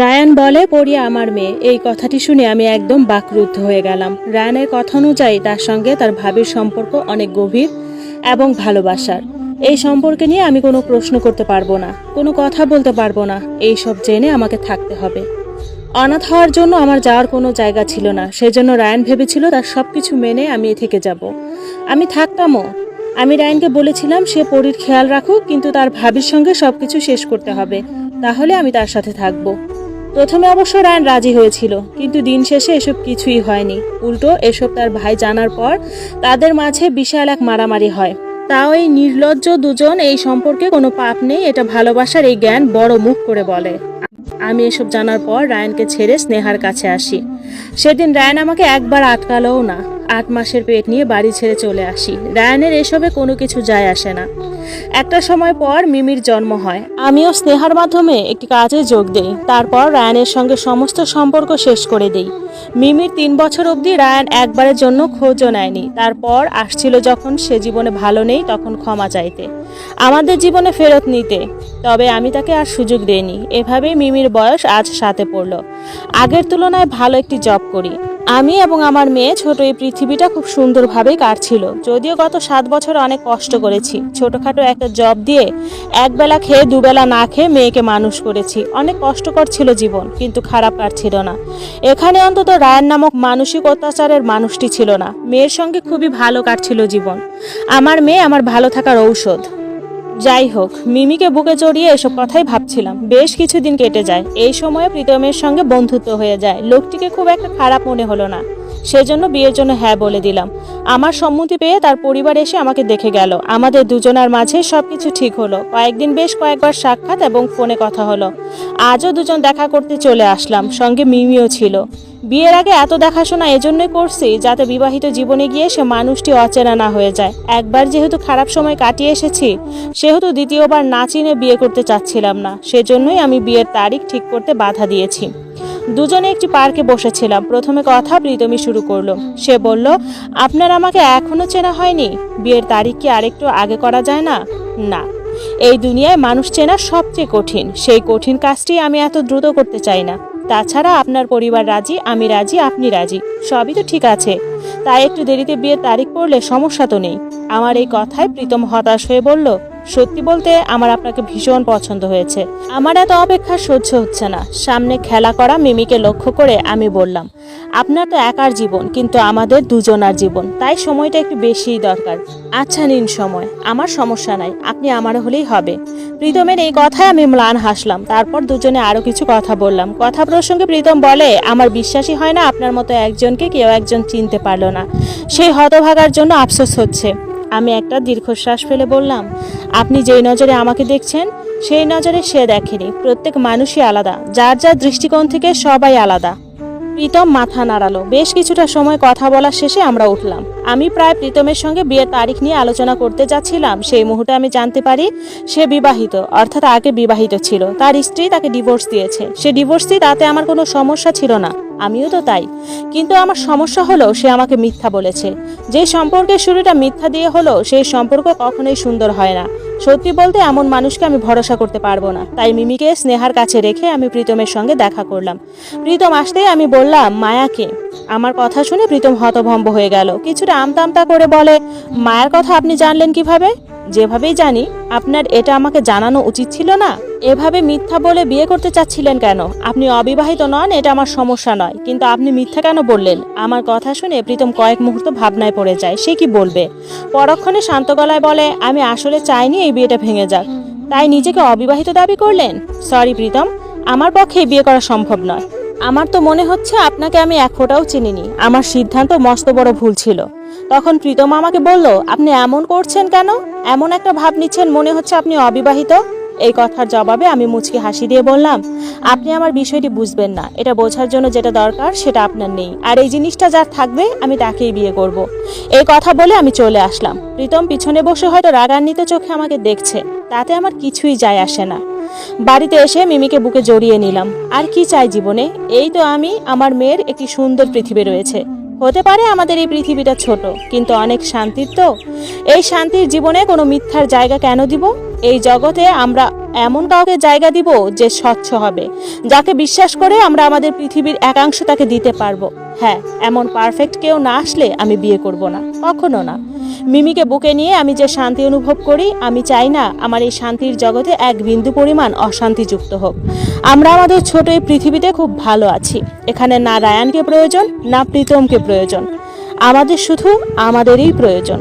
Ryan বলে, পড়িয়া আমার মেয়ে। এই কথাটি শুনে আমি একদম বাকরুদ্ধ হয়ে গেলাম। রায়ানের কথা অনুযায়ী তার সঙ্গে তার ভাবির সম্পর্ক অনেক গভীর এবং ভালোবাসার। এই সম্পর্কে নিয়ে আমি কোনো প্রশ্ন করতে পারব না, কোনো কথা বলতে পারব না। এই সব জেনে আমাকে থাকতে হবে। অনাথ হওয়ার জন্য আমার যাওয়ার কোনো জায়গা ছিল না। সেজন্য রায়ান ভেবেছিল তার সব কিছু মেনে আমি থেকে যাব। আমি থাকতামও। আমি রায়ানকে বলেছিলাম, সে পরীর খেয়াল রাখুক, কিন্তু তার ভাবির সঙ্গে সব কিছু শেষ করতে হবে। তাহলে আমি তার সাথে থাকব। প্রথমে অবশ্য রায়ন রাজি হয়েছিল, কিন্তু দিন শেষে এসব কিছুই হয়নি। উল্টো, এসব তার ভাই জানার পর তাদের মাঝে বিশাল এক মারামারি হয়। তাও এই নির্লজ্জ দুজন এই সম্পর্কে কোনো পাপ নেই, এটা ভালোবাসার এই জ্ঞান বড় মুখ করে বলে। আমি এসব জানার পর রায়নকে ছেড়ে স্নেহার কাছে আসি। সেদিন রায়ন আমাকে একবার আটকালোও না। আট মাসের পেট নিয়ে বাড়ি ছেড়ে চলে আসি। রায়নের এসবে কোনো কিছু যায় আসে না। একটা সময় পর মিমির জন্ম হয়। আমিও স্নেহার মাধ্যমে একটি কাজে যোগ দেই। তারপর রায়ানের সঙ্গে সমস্ত সম্পর্ক শেষ করে দেই। মিমির তিন বছর অবধি রায়ান একবারের জন্য খোঁজও নেয়নি। তারপর আসছিল যখন সে জীবনে ভালো নেই, তখন ক্ষমা চাইতে। আমাদের জীবনে ফেরত নিতে। তবে আমি তাকে আর সুযোগ দেইনি। এভাবেই মিমির বয়স আজ সাথে পড়ল। আগের তুলনায় ভালো একটি জব করি। আমি এবং আমার মেয়ে ছোট এই পৃথিবীটা খুব সুন্দরভাবে কাটছিল। যদিও গত সাত বছর অনেক কষ্ট করেছি। ছোটখাটো একটা জব দিয়ে একবেলা খেয়ে দুবেলা না খেয়ে মেয়েকে মানুষ করেছি। অনেক কষ্টকর ছিল জীবন, কিন্তু খারাপ কাটছিল না। এখানে অন্তত রায়ান নামক মানসিক অত্যাচারের মানুষটি ছিল না। মেয়ের সঙ্গে খুবই ভালো কাটছিল জীবন। আমার মেয়ে আমার ভালো থাকার ঔষধ। যাই হোক, মিমিকে বুকে জড়িয়ে এসব কথাই ভাবছিলাম। বেশ কিছুদিন কেটে যায়। এই সময়ে প্রীতমের সঙ্গে বন্ধুত্ব হয়ে যায়। লোকটিকে খুব একটা খারাপ মনে হলো না। সেজন্য বিয়ের জন্য হ্যাঁ বলে দিলাম। আমার সম্মতি পেয়ে তার পরিবার এসে আমাকে দেখে গেল। আমাদের দুজনার মাঝে সব কিছু ঠিক হলো। কয়েকদিন বেশ কয়েকবার সাক্ষাৎ এবং ফোনে কথা হলো। আজও দুজন দেখা করতে চলে আসলাম। সঙ্গে মিমিও ছিল। বিয়ের আগে এত দেখাশোনা এজন্যই করছি যাতে বিবাহিত জীবনে গিয়ে সে মানুষটি অচেনা না হয়ে যায়। একবার যেহেতু খারাপ সময় কাটিয়ে এসেছি, সেহেতু দ্বিতীয়বার না চিনে বিয়ে করতে চাচ্ছিলাম না। সেজন্যই আমি বিয়ের তারিখ ঠিক করতে বাধা দিয়েছি। দুজনে একটি পার্কে বসেছিলাম। প্রথমে কথা প্রীতমী শুরু করল। সে বলল, আপনার আমাকে এখনও চেনা হয়নি? বিয়ের তারিখ কি আরেকটু আগে করা যায় না? না। এই দুনিয়ায় মানুষ চেনা সবচেয়ে কঠিন। সেই কঠিন কাজটি আমি এত দ্রুত করতে চাই না। তাছাড়া আপনার পরিবার রাজি, আমি রাজি, আপনি রাজি, সবই তো ঠিক আছে। তাই একটু দেরিতে বিয়ের তারিখ পড়লে সমস্যা তো নেই। আমার এই কথায় প্রীতম হতাশ হয়ে বলল সত্যি বলতে আমার আপনাকে ভীষণ পছন্দ হয়েছে। আমার এত অপেক্ষা সহ্য হচ্ছে না। সামনে খেলা করা মিমিকে লক্ষ্য করে আমি বললাম, আপনার তো একার জীবন, কিন্তু আমাদের দুজনার জীবন। তাই সময়টা একটু বেশিই দরকার। আচ্ছা নিন সময়। আমার সমস্যা নাই। আপনি আমার হলেই হবে। প্রীতমের এই কথায় আমি ম্লান হাসলাম। তারপর দুজনে আরও কিছু কথা বললাম। কথা প্রসঙ্গে প্রীতম বলে, আমার বিশ্বাসই হয় না আপনার মতো একজনকে কেউ একজন চিনতে পারল না। সেই হতভাগার জন্য আফসোস হচ্ছে। আমি একটা দীর্ঘশ্বাস ফেলে বললাম, আপনি যেই নজরে আমাকে দেখছেন, সেই নজরে সে দেখেনি। প্রত্যেক মানুষই আলাদা। যার যার দৃষ্টিকোণ থেকে সবাই আলাদা। প্রীতম মাথা নাড়ালো। বেশ কিছুটা সময় কথা বলার শেষে আমরা উঠলাম। আমি প্রায় প্রীতমের সঙ্গে বিয়ের তারিখ নিয়ে আলোচনা করতে যাচ্ছিলাম। সেই মুহূর্তে আমি জানতে পারি, সে বিবাহিত, অর্থাৎ আগে বিবাহিত ছিল। তার স্ত্রী তাকে ডিভোর্স দিয়েছে। সে ডিভোর্স দিয়ে তাতে আমার কোনো সমস্যা ছিল না। আমিও তো তাই। কিন্তু আমার সমস্যা হলো সে আমাকে মিথ্যা বলেছে। যে সম্পর্কের শুরুটা মিথ্যা দিয়ে হলো সেই সম্পর্ক কখনোই সুন্দর হয় না। সত্যি বলতে এমন মানুষকে আমি ভরসা করতে পারব না। তাই মিমিকে স্নেহার কাছে রেখে আমি প্রীতমের সঙ্গে দেখা করলাম। প্রীতম আসতেই আমি বললাম, মায়াকে। আমার কথা শুনে প্রীতম হতভম্ব হয়ে গেল। কিছুটা আমতা আমতা করে বলে, মায়ার কথা আপনি জানলেন কীভাবে? যেভাবেই জানি, আপনার এটা আমাকে জানানো উচিত ছিল না। এভাবে মিথ্যা বলে বিয়ে করতে চাচ্ছিলেন কেন? আপনি অবিবাহিত নন, এটা আমার সমস্যা নয়। কিন্তু আপনি মিথ্যা কেন বললেন? আমার কথা শুনে প্রীতম কয়েক মুহূর্ত ভাবনায় পড়ে যায়। সে কি বলবে? পরক্ষণে শান্ত গলায় বলে, আমি আসলে চাইনি এই বিয়েটা ভেঙে যাক। তাই নিজেকে অবিবাহিত দাবি করলেন? সরি প্রীতম, আমার পক্ষে বিয়ে করা সম্ভব নয়। আমার তো মনে হচ্ছে আপনাকে আমি এক ফোঁটাও চিনিনি। আমার সিদ্ধান্ত মস্ত বড় ভুল ছিল। তখন প্রীতম আমাকে বলল, আপনি এমন করছেন কেন? এমন একটা ভাব নিচ্ছেন মনে হচ্ছে আপনি অবিবাহিত? এই কথার জবাবে আমি মুচকি হাসি দিয়ে বললাম, আপনি আমার বিষয়টি বুঝবেন না। এটা বোঝার জন্য যেটা দরকার সেটা আপনার নেই। আর এই জিনিসটা যার থাকবে, আমি তাকেই বিয়ে করব। এই কথা বলে আমি চলে আসলাম। প্রীতম পিছনে বসে হয়তো রাগান্বিত চোখে আমাকে দেখছে। তাতে আমার কিছুই যায় আসে না। বাড়িতে এসে মিমিকে বুকে জড়িয়ে নিলাম। আর কি চাই জীবনে? এই তো আমি, আমার মেয়ের একটি সুন্দর পৃথিবী রয়েছে। হতে পারে আমাদের এই পৃথিবীটা ছোট, কিন্তু অনেক শান্তির তো। এই শান্তির জীবনে কোনো মিথ্যার জায়গা কেন দিব? এই জগতে আমরা এমন কাউকে জায়গা দিব যে স্বচ্ছ হবে, যাকে বিশ্বাস করে আমরা আমাদের পৃথিবীর একাংশ তাকে দিতে পারব। হ্যাঁ এমন পারফেক্ট কেউ না আসলে আমি বিয়ে করব না, কখনো না। মিমিকে বুকে নিয়ে আমি যে শান্তি অনুভব করি, আমি চাই না আমার এই শান্তির জগতে এক বিন্দু পরিমাণ অশান্তি যুক্ত হোক। আমরা আমাদের ছোট এই পৃথিবীতে খুব ভালো আছি। এখানে না রায়ানকে প্রয়োজন, না প্রীতমকে প্রয়োজন। আমাদের শুধু আমাদেরই প্রয়োজন।